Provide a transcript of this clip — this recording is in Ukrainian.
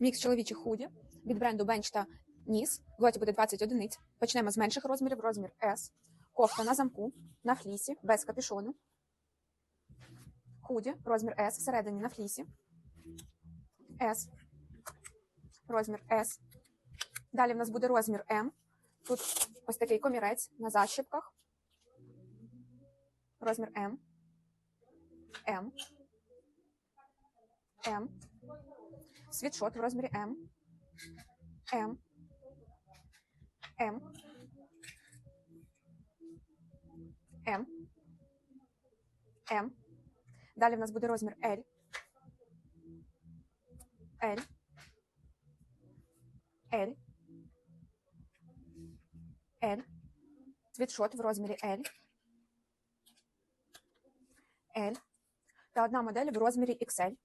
Мікс чоловічих худі від бренду Bench та Ніс. В лоті буде 20 одиниць. Почнемо з менших розмірів, розмір S. Кофта на замку, на флісі, без капюшону. Худі, розмір S, всередині на флісі. S. Розмір S. Далі в нас буде розмір М. Тут ось такий комірець на защіпках. Розмір М. М. М. Світшот в розмірі М. М. М. М. М. Далі в нас буде розмір L. L. L. L. Світшот в розмірі L. L. Та одна модель в розмірі XL.